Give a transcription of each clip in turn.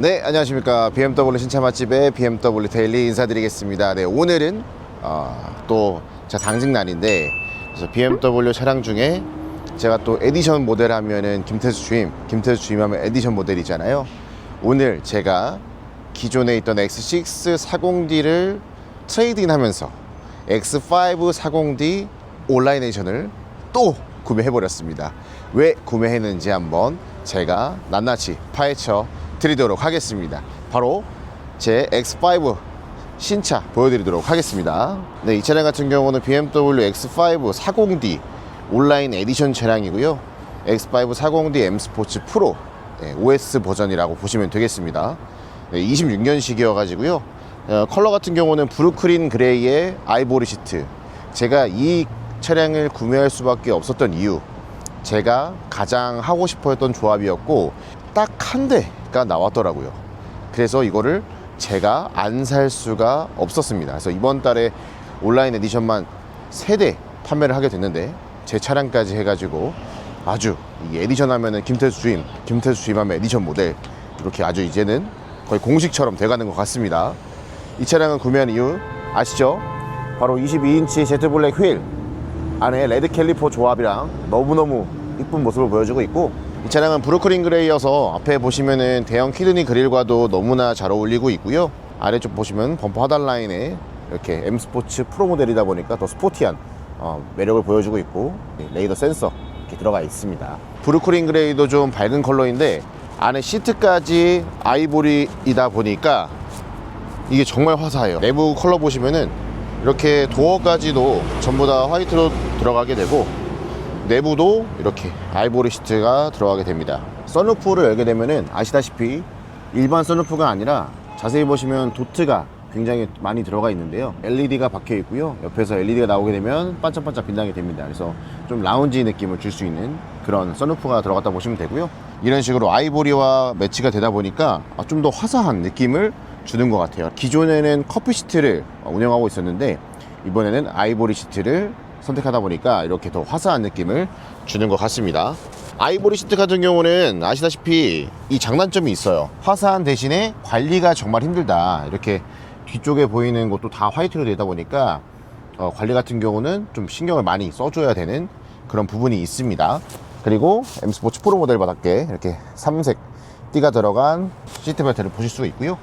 네, 안녕하십니까. BMW 신차 맛집의 BMW 데일리 인사드리겠습니다. 네, 오늘은 어, 또 제가 당직 날인데 그래서 BMW 차량 중에 제가 또 에디션 모델 하면은 김태수 주임, 김태수 주임 하면 에디션 모델이잖아요. 오늘 제가 기존에 있던 X6 40D를 트레이딩 하면서 X5 40D 온라인 에디션을 또 구매해 버렸습니다. 왜 구매했는지 한번 제가 낱낱이 파헤쳐 드리도록 하겠습니다. 바로 제 X5 신차 보여드리도록 하겠습니다. 네, 이 차량 같은 경우는 BMW X5 40D 온라인 에디션 차량이고요. X5 40D M 스포츠 프로 네, OS 버전이라고 보시면 되겠습니다. 네, 26년식이어가지고요. 어, 컬러 같은 경우는 브루크린 그레이의 아이보리 시트. 제가 이 차량을 구매할 수밖에 없었던 이유. 제가 가장 하고 싶어 했던 조합이었고, 딱 한 대가 나왔더라고요. 그래서 이거를 제가 안 살 수가 없었습니다. 그래서 이번 달에 온라인 에디션만 세 대 판매를 하게 됐는데, 제 차량까지 해가지고 아주 이 에디션 하면은 김태수 주임, 김태수 주임 하면 에디션 모델 이렇게 아주 이제는 거의 공식처럼 돼가는 것 같습니다. 이 차량을 구매한 이유 아시죠? 바로 22인치 제트 블랙 휠 안에 레드 캘리퍼 조합이랑 너무너무 이쁜 모습을 보여주고 있고 이 차량은 브루클린 그레이여서 앞에 보시면은 대형 키드니 그릴과도 너무나 잘 어울리고 있고요. 아래쪽 보시면 범퍼 하단 라인에 이렇게 M 스포츠 프로 모델이다 보니까 더 스포티한 어, 매력을 보여주고 있고 레이더 센서 이렇게 들어가 있습니다. 브루클린 그레이도 좀 밝은 컬러인데 안에 시트까지 아이보리이다 보니까 이게 정말 화사해요. 내부 컬러 보시면은 이렇게 도어까지도 전부 다 화이트로 들어가게 되고 내부도 이렇게 아이보리 시트가 들어가게 됩니다. 선루프를 열게 되면은 아시다시피 일반 선루프가 아니라 자세히 보시면 도트가 굉장히 많이 들어가 있는데요. LED가 박혀 있고요. 옆에서 LED가 나오게 되면 반짝반짝 빛나게 됩니다. 그래서 좀 라운지 느낌을 줄 수 있는 그런 선루프가 들어갔다 보시면 되고요. 이런 식으로 아이보리와 매치가 되다 보니까 좀 더 화사한 느낌을 주는 것 같아요. 기존에는 커피 시트를 운영하고 있었는데 이번에는 아이보리 시트를 선택하다 보니까 이렇게 더 화사한 느낌을 주는 것 같습니다. 아이보리 시트 같은 경우는 아시다시피 이 장단점이 있어요. 화사한 대신에 관리가 정말 힘들다. 이렇게 뒤쪽에 보이는 것도 다 화이트로 되다 보니까 어, 관리 같은 경우는 좀 신경을 많이 써줘야 되는 그런 부분이 있습니다. 그리고 M 스포츠 프로 모델바닥에 이렇게 삼색 띠가 들어간 시트 벨트를 보실 수 있고요.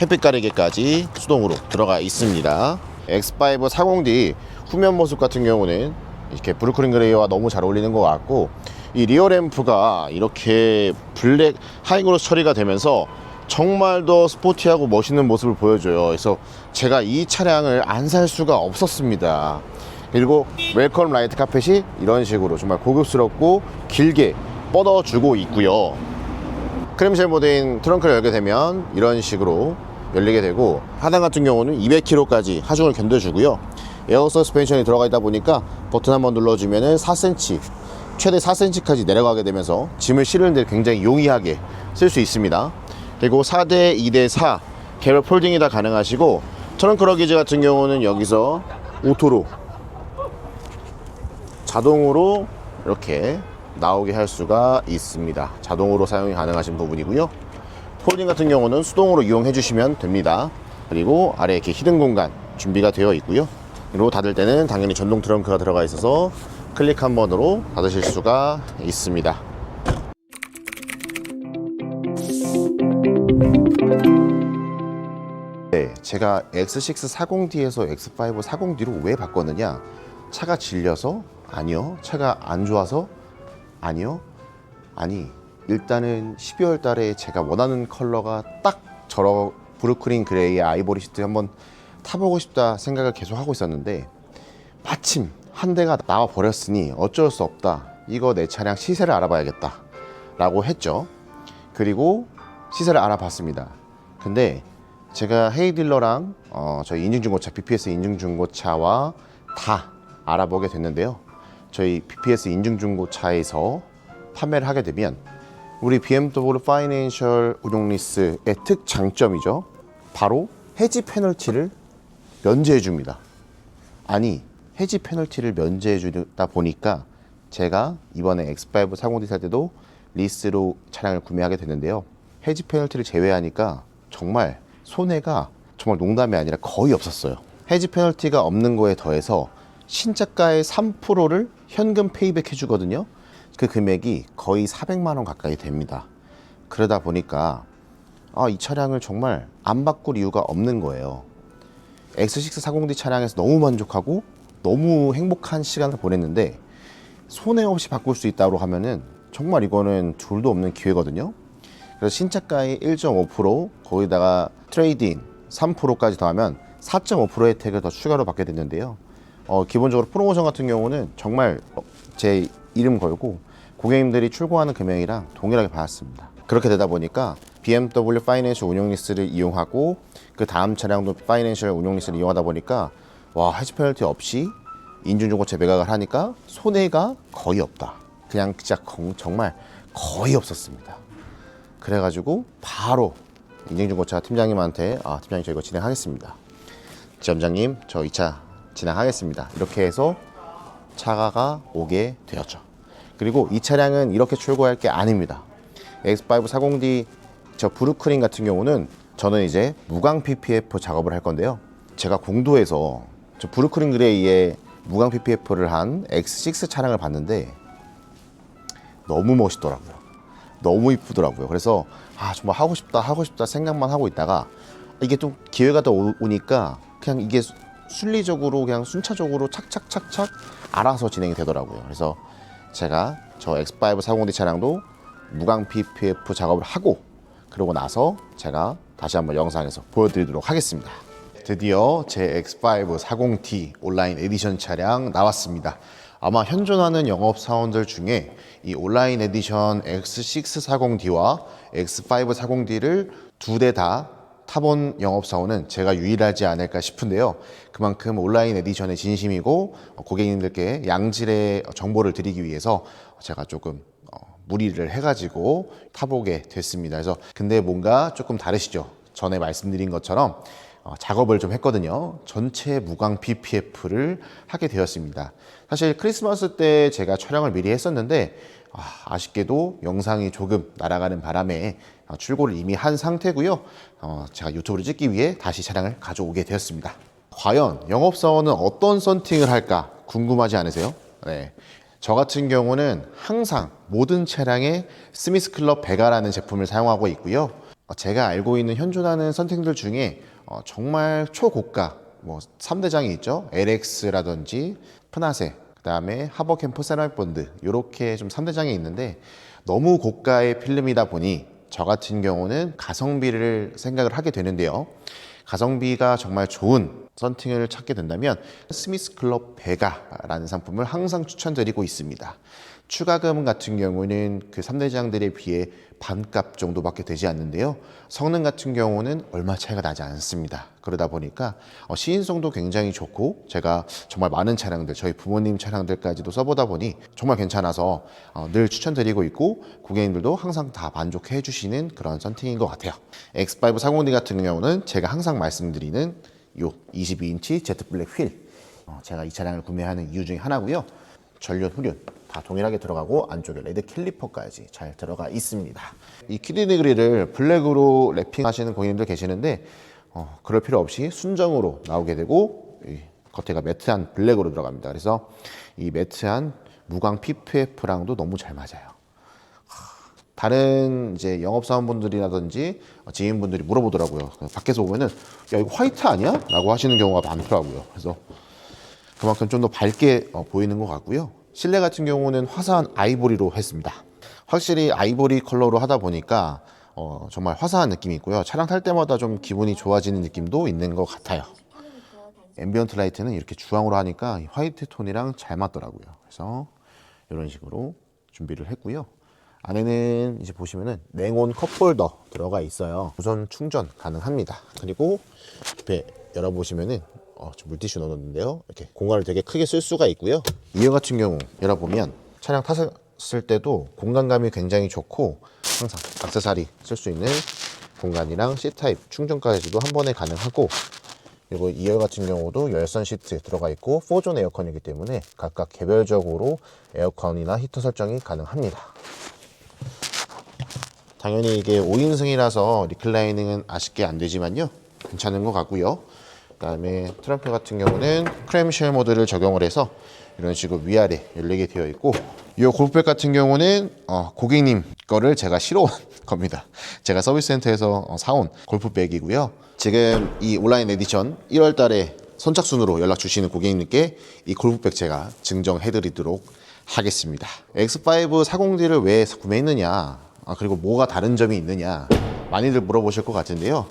햇빛 가리개까지 수동으로 들어가 있습니다. X5 40D 후면 모습 같은 경우는 이렇게 브루클린 그레이와 너무 잘 어울리는 것 같고 이 리어 램프가 이렇게 블랙 하이그로스 처리가 되면서 정말 더 스포티하고 멋있는 모습을 보여줘요. 그래서 제가 이 차량을 안 살 수가 없었습니다. 그리고 웰컴 라이트 카펫이 이런 식으로 정말 고급스럽고 길게 뻗어주고 있고요. 크림쉘 모드인 트렁크를 열게 되면 이런 식으로 열리게 되고 하단 같은 경우는 200km까지 하중을 견뎌주고요. 에어 서스펜션이 들어가 있다 보니까 버튼 한번 눌러주면 4cm 최대 4cm까지 내려가게 되면서 짐을 실는데 굉장히 용이하게 쓸 수 있습니다. 그리고 4대 2대 4 개별 폴딩이 다 가능하시고 트렁크 러기지 같은 경우는 여기서 오토로 자동으로 이렇게 나오게 할 수가 있습니다. 자동으로 사용이 가능하신 부분이고요. 폴딩 같은 경우는 수동으로 이용해 주시면 됩니다. 그리고 아래 이렇게 히든 공간 준비가 되어 있고요. 그리고 닫을 때는 당연히 전동 트렁크가 들어가 있어서 클릭 한 번으로 닫으실 수가 있습니다. 네, 제가 X6 40D에서 X5 40D로 왜 바꿨느냐? 차가 질려서? 아니요. 차가 안 좋아서? 아니요. 아니, 일단은 12월 달에 제가 원하는 컬러가 딱 저러 브루클린 그레이의 아이보리 시트 한번 타보고 싶다 생각을 계속 하고 있었는데 마침 한 대가 나와 버렸으니 어쩔 수 없다. 이거 내 차량 시세를 알아봐야겠다. 라고 했죠. 그리고 시세를 알아봤습니다. 근데 제가 헤이딜러랑 어, 저희 인증중고차 BPS 인증중고차와 다 알아보게 됐는데요. 저희 BPS 인증중고차에서 판매를 하게 되면 우리 BMW 파이낸셜 운용리스의 특장점이죠. 바로 해지 페널티를 면제해 줍니다. 아니 해지 페널티를 면제해 주다 보니까 제가 이번에 X5 40D 살 때도 리스로 차량을 구매하게 됐는데요. 해지 페널티를 제외하니까 정말 손해가 정말 농담이 아니라 거의 없었어요. 해지 페널티가 없는 거에 더해서 신차가의 3%를 현금 페이백 해주거든요. 그 금액이 거의 400만 원 가까이 됩니다. 그러다 보니까 아, 이 차량을 정말 안 바꿀 이유가 없는 거예요. X6 40D 차량에서 너무 만족하고 너무 행복한 시간을 보냈는데 손해 없이 바꿀 수 있다고 하면은 정말 이거는 둘도 없는 기회거든요. 그래서 신차가의 1.5% 거기다가 트레이드인 3%까지 더하면 4.5% 혜택을 더 추가로 받게 됐는데요. 어, 기본적으로 프로모션 같은 경우는 정말 어, 제 이름 걸고 고객님들이 출고하는 금액이랑 동일하게 받았습니다. 그렇게 되다 보니까 BMW 파이낸셜 운용 리스를 이용하고 그 다음 차량도 파이낸셜 운용 리스를 이용하다 보니까 와 해지 페널티 없이 인준중고차 매각을 하니까 손해가 거의 없다. 그냥 진짜 거- 정말 거의 없었습니다. 그래가지고 바로 인증중고차 팀장님한테 아 팀장님 저 이거 진행하겠습니다. 지점장님 저 이 차 진행하겠습니다. 이렇게 해서 차가 오게 되었죠. 그리고 이 차량은 이렇게 출고할 게 아닙니다. X5 40D 저 브루크린 같은 경우는 저는 이제 무광 PPF 작업을 할 건데요. 제가 공도에서 저 브루크린 그레이의 무광 PPF를 한 X6 차량을 봤는데 너무 멋있더라고요. 너무 이쁘더라고요. 그래서 아 정말 하고 싶다 하고 싶다 생각만 하고 있다가 이게 좀 기회가 더 오- 오니까 그냥 이게 수- 순리적으로 그냥 순차적으로 착착착착 알아서 진행이 되더라고요. 그래서 제가 저 X5 40D 차량도 무광 PPF 작업을 하고 그러고 나서 제가 다시 한번 영상에서 보여드리도록 하겠습니다. 드디어 제 X5 40T 온라인 에디션 차량 나왔습니다. 아마 현존하는 영업 사원들 중에 이 온라인 에디션 X640D와 X5 40D를 두 대 다 타본 영업 사원은 제가 유일하지 않을까 싶은데요. 그만큼 온라인 에디션의 진심이고 어, 고객님들께 양질의 정보를 드리기 위해서 제가 조금 어, 무리를 해가지고 타보게 됐습니다. 그래서 근데 뭔가 조금 다르시죠? 전에 말씀드린 것처럼 어, 작업을 좀 했거든요. 전체 무광 PPF를 하게 되었습니다. 사실 크리스마스 때 제가 촬영을 미리 했었는데 아, 쉽게도 영상이 조금 날아가는 바람에 어, 출고를 이미 한 상태고요. 어, 제가 유튜브를 찍기 위해 다시 차량을 가져오게 되었습니다. 과연 영업사원은 어떤 썬팅을 할까 궁금하지 않으세요? 네. 저 같은 경우는 항상 모든 차량에 스미스 클럽 베가라는 제품을 사용하고 있고요. 어, 제가 알고 있는 현존하는 선택들 중에 어, 정말 초고가 뭐 3대장이 있죠. LX라든지 프나세, 그다음에 하버캠프 세라믹 본드 이렇게 좀 3대장이 있는데 너무 고가의 필름이다 보니 저 같은 경우는 가성비를 생각을 하게 되는데요. 가성비가 정말 좋은 썬팅을 찾게 된다면 스미스 클럽 베가라는 상품을 항상 추천드리고 있습니다. 추가금 같은 경우는 그 3대 장들에 비해 반값 정도밖에 되지 않는데요. 성능 같은 경우는 얼마 차이가 나지 않습니다. 그러다 보니까 어, 시인성도 굉장히 좋고 제가 정말 많은 차량들, 저희 부모님 차량들까지도 써보다 보니 정말 괜찮아서 어, 늘 추천드리고 있고 고객님들도 항상 다 만족해 주시는 그런 썬팅인 것 같아요. X5 40D 같은 경우는 제가 항상 말씀드리는 요 22인치 제트 블랙 휠 어, 제가 이 차량을 구매하는 이유 중에 하나고요. 전륜, 후륜 다 동일하게 들어가고 안쪽에 레드 캘리퍼까지 잘 들어가 있습니다. 이 키드니 그릴을 블랙으로 랩핑하시는 고객님들 계시는데 어, 그럴 필요 없이 순정으로 나오게 되고 이 겉에가 매트한 블랙으로 들어갑니다. 그래서 이 매트한 무광 PPF랑도 너무 잘 맞아요. 다른 이제 영업사원분들이라든지 지인분들이 물어보더라고요. 그 밖에서 보면은 야 이거 화이트 아니야? 라고 하시는 경우가 많더라고요. 그래서 그만큼 좀 더 밝게 어, 보이는 것 같고요. 실내 같은 경우는 화사한 아이보리로 했습니다. 확실히 아이보리 컬러로 하다 보니까 어, 정말 화사한 느낌이 있고요. 차량 탈 때마다 좀 기분이 좋아지는 느낌도 있는 것 같아요. 앰비언트 라이트는 이렇게 주황으로 하니까 이 화이트 톤이랑 잘 맞더라고요. 그래서 이런 식으로 준비를 했고요. 안에는 이제 보시면은 냉온 컵홀더 들어가 있어요. 무선 충전 가능합니다. 그리고 옆에 열어보시면은 어, 저 물티슈 넣었는데요. 이렇게 공간을 되게 크게 쓸 수가 있고요. 이어 같은 경우 열어보면 차량 탔을 때도 공간감이 굉장히 좋고 항상 액세서리 쓸 수 있는 공간이랑 C타입 충전까지도 한 번에 가능하고 그리고 2열 같은 경우도 열선 시트 들어가 있고 4존 에어컨이기 때문에 각각 개별적으로 에어컨이나 히터 설정이 가능합니다. 당연히 이게 5인승이라서 리클라이닝은 아쉽게 안 되지만요. 괜찮은 것 같고요. 그다음에 트렁크 같은 경우는 크램쉘 모드를 적용을 해서 이런 식으로 위아래 열리게 되어 있고 이 골프백 같은 경우는 어, 고객님 거를 제가 실어온 겁니다. 제가 서비스 센터에서 어, 사온 골프백이고요. 지금 이 온라인 에디션 1월 달에 선착순으로 연락 주시는 고객님께 이 골프백 제가 증정해 드리도록 하겠습니다. X5 40D를 왜 구매했느냐? 아, 그리고 뭐가 다른 점이 있느냐? 많이들 물어보실 것 같은데요.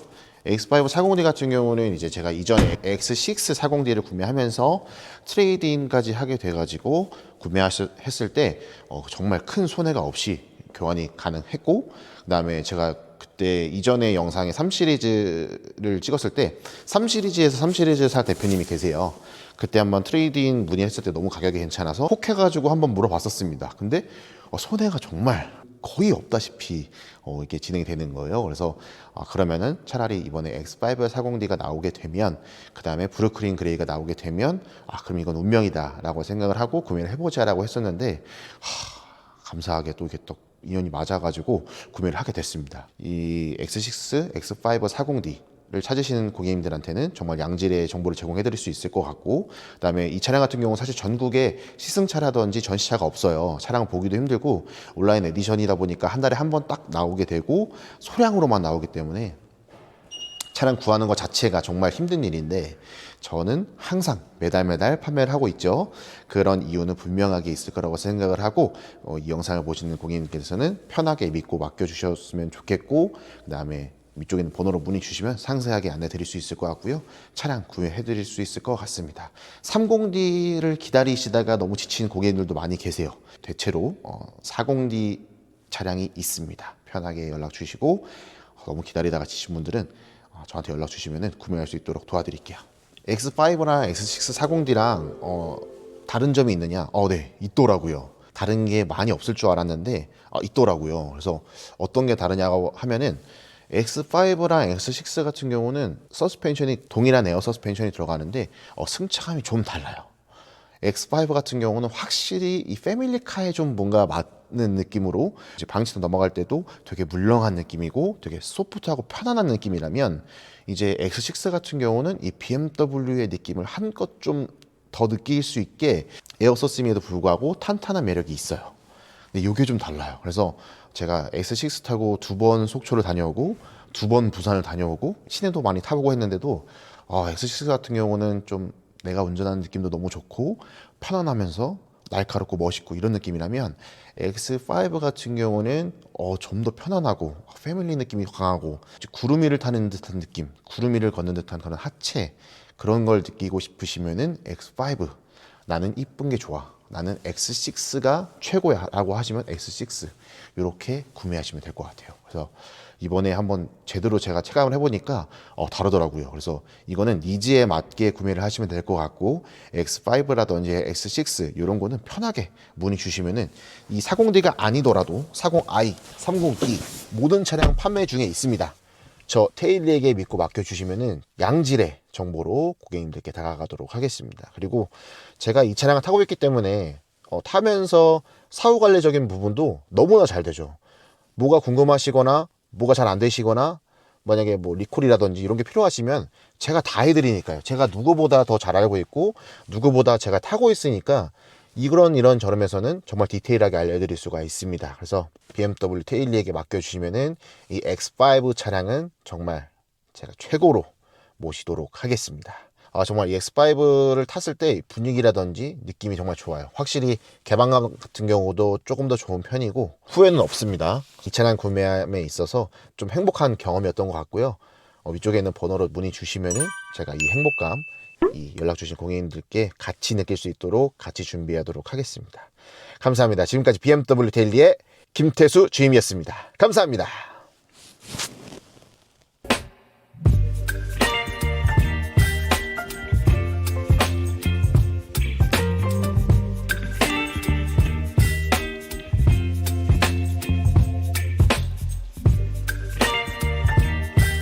X5 40D 같은 경우는 이제 제가 이전에 X6 40D를 구매하면서 트레이드인까지 하게 돼가지고 구매했을 때 어, 정말 큰 손해가 없이 교환이 가능했고 그 다음에 제가 그때 이전에 영상에 3시리즈를 찍었을 때 3시리즈에서 3시리즈 사 대표님이 계세요. 그때 한번 트레이드인 문의했을 때 너무 가격이 괜찮아서 혹해가지고 한번 물어봤었습니다. 근데 어, 손해가 정말 거의 없다시피 어, 이게 진행이 되는 거예요. 그래서 아, 그러면은 차라리 이번에 X5 40D가 나오게 되면 그 다음에 브루클린 그레이가 나오게 되면 아 그럼 이건 운명이다라고 생각을 하고 구매를 해보자라고 했었는데 하, 감사하게 또 이게 또 인연이 맞아가지고 구매를 하게 됐습니다. 이 X6, X5 40D 를 찾으시는 고객님들한테는 정말 양질의 정보를 제공해 드릴 수 있을 것 같고, 그다음에 이 차량 같은 경우는 사실 전국에 시승차라든지 전시차가 없어요. 차량 보기도 힘들고 온라인 에디션이다 보니까 한 달에 한 번 딱 나오게 되고 소량으로만 나오기 때문에 차량 구하는 것 자체가 정말 힘든 일인데 저는 항상 매달 매달 판매를 하고 있죠. 그런 이유는 분명하게 있을 거라고 생각을 하고 어, 이 영상을 보시는 고객님께서는 편하게 믿고 맡겨주셨으면 좋겠고 그 다음에 위쪽에 있는 번호로 문의 주시면 상세하게 안내 드릴 수 있을 것 같고요. 차량 구매해 드릴 수 있을 것 같습니다. 30D를 기다리시다가 너무 지친 고객님들도 많이 계세요. 대체로 어, 40D 차량이 있습니다. 편하게 연락 주시고 어, 너무 기다리다가 지친 분들은 어, 저한테 연락 주시면 구매할 수 있도록 도와드릴게요. X5랑 X6 40D랑 어, 다른 점이 있느냐? 어, 네, 있더라고요. 다른 게 많이 없을 줄 알았는데 어, 있더라고요. 그래서 어떤 게 다르냐고 하면은 X5랑 X6 같은 경우는 서스펜션이 동일한 에어 서스펜션이 들어가는데 어, 승차감이 좀 달라요. X5 같은 경우는 확실히 이 패밀리카에 좀 뭔가 맞는 느낌으로 이제 방치도 넘어갈 때도 되게 물렁한 느낌이고 되게 소프트하고 편안한 느낌이라면 이제 X6 같은 경우는 이 BMW의 느낌을 한껏 좀 더 느낄 수 있게 에어서스임에도 불구하고 탄탄한 매력이 있어요. 근데 이게 좀 달라요. 그래서 제가 X6 타고 두 번 속초를 다녀오고 두 번 부산을 다녀오고 시내도 많이 타보고 했는데도 아, X6 같은 경우는 좀 내가 운전하는 느낌도 너무 좋고 편안하면서 날카롭고 멋있고 이런 느낌이라면 X5 같은 경우는 어, 좀 더 편안하고 패밀리 느낌이 강하고 구름 위를 타는 듯한 느낌, 구름 위를 걷는 듯한 그런 하체 그런 걸 느끼고 싶으시면은 X5 나는 이쁜 게 좋아. 나는 X6가 최고야 라고 하시면 X6 이렇게 구매하시면 될 것 같아요. 그래서 이번에 한번 제대로 제가 체감을 해보니까 어, 다르더라고요. 그래서 이거는 니즈에 맞게 구매를 하시면 될 것 같고 X5라든지 X6 이런 거는 편하게 문의 주시면은 이 40D가 아니더라도 40i, 30e 모든 차량 판매 중에 있습니다. 저 테일리에게 믿고 맡겨주시면은 양질의 정보로 고객님들께 다가가도록 하겠습니다. 그리고 제가 이 차량을 타고 있기 때문에 어, 타면서 사후 관리적인 부분도 너무나 잘 되죠. 뭐가 궁금하시거나 뭐가 잘 안 되시거나 만약에 뭐 리콜이라든지 이런 게 필요하시면 제가 다 해드리니까요. 제가 누구보다 더 잘 알고 있고 누구보다 제가 타고 있으니까 이런 이런 저렴에서는 정말 디테일하게 알려드릴 수가 있습니다. 그래서 BMW 테일리에게 맡겨주시면은 이 X5 차량은 정말 제가 최고로 모시도록 하겠습니다. 아, 정말 이 X5를 탔을 때 분위기라든지 느낌이 정말 좋아요. 확실히 개방감 같은 경우도 조금 더 좋은 편이고 후회는 없습니다. 이 차량 구매함에 있어서 좀 행복한 경험이었던 것 같고요. 어, 위쪽에 있는 번호로 문의 주시면은 제가 이 행복감 이 연락 주신 고객님들께 같이 느낄 수 있도록 같이 준비하도록 하겠습니다. 감사합니다. 지금까지 BMW 데일리의 김태수 주임이었습니다. 감사합니다.